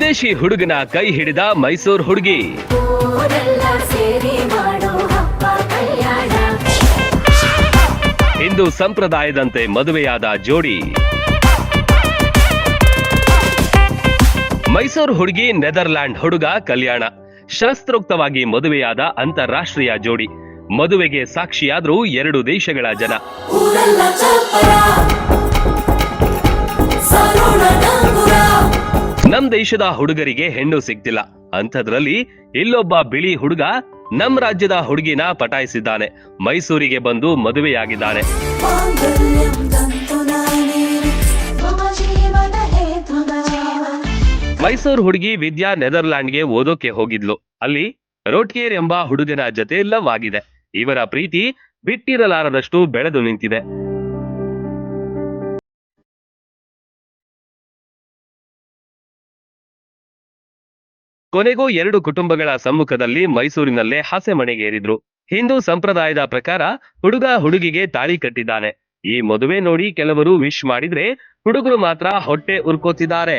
ವಿದೇಶಿ ಹುಡುಗನ ಕೈ ಹಿಡಿದ ಮೈಸೂರು ಹುಡುಗಿ. ಇಂದು ಸಂಪ್ರದಾಯದಂತೆ ಮದುವೆಯಾದ ಜೋಡಿ. ಮೈಸೂರು ಹುಡುಗಿ ನೆದರ್ಲ್ಯಾಂಡ್ ಹುಡುಗ ಕಲ್ಯಾಣ. ಶಾಸ್ತ್ರೋಕ್ತವಾಗಿ ಮದುವೆಯಾದ ಅಂತಾರಾಷ್ಟ್ರೀಯ ಜೋಡಿ. ಮದುವೆಗೆ ಸಾಕ್ಷಿಯಾದರೂ ಎರಡು ದೇಶಗಳ ಜನ. ನಮ್ ದೇಶದ ಹುಡುಗರಿಗೆ ಹೆಣ್ಣು ಸಿಗ್ತಿಲ್ಲ. ಅಂಥದ್ರಲ್ಲಿ ಇಲ್ಲೊಬ್ಬ ಬಿಳಿ ಹುಡುಗ ನಮ್ ರಾಜ್ಯದ ಹುಡುಗಿನ ಪಟಾಯಿಸಿದ್ದಾನೆ. ಮೈಸೂರಿಗೆ ಬಂದು ಮದುವೆಯಾಗಿದ್ದಾನೆ. ಮೈಸೂರು ಹುಡುಗಿ ವಿದ್ಯಾ ನೆದರ್ಲ್ಯಾಂಡ್ಗೆ ಓದೋಕೆ ಹೋಗಿದ್ಲು. ಅಲ್ಲಿ ರೋಟ್ಕೇರ್ ಎಂಬ ಹುಡುಗನ ಜೊತೆ ಲವ್ ಆಗಿದೆ ಇವರ ಪ್ರೀತಿ ಬಿಟ್ಟಿರಲಾರದಷ್ಟು ಬೆಳೆದು ನಿಂತಿದೆ. ಕೊನೆಗೂ ಎರಡು ಕುಟುಂಬಗಳ ಸಮ್ಮುಖದಲ್ಲಿ ಮೈಸೂರಿನಲ್ಲೇ ಹಾಸೆಮಣೆಗೇರಿದ್ರು ಹಿಂದೂ ಸಂಪ್ರದಾಯದ ಪ್ರಕಾರ ಹುಡುಗ ಹುಡುಗಿಗೆ ತಾಳಿ ಕಟ್ಟಿದ್ದಾನೆ. ಈ ಮದುವೆ ನೋಡಿ ಕೆಲವರು ವಿಶ್ ಮಾಡಿದ್ರೆ ಹುಡುಗರು ಮಾತ್ರ ಹೊಟ್ಟೆ ಉರ್ಕೋತಿದ್ದಾರೆ.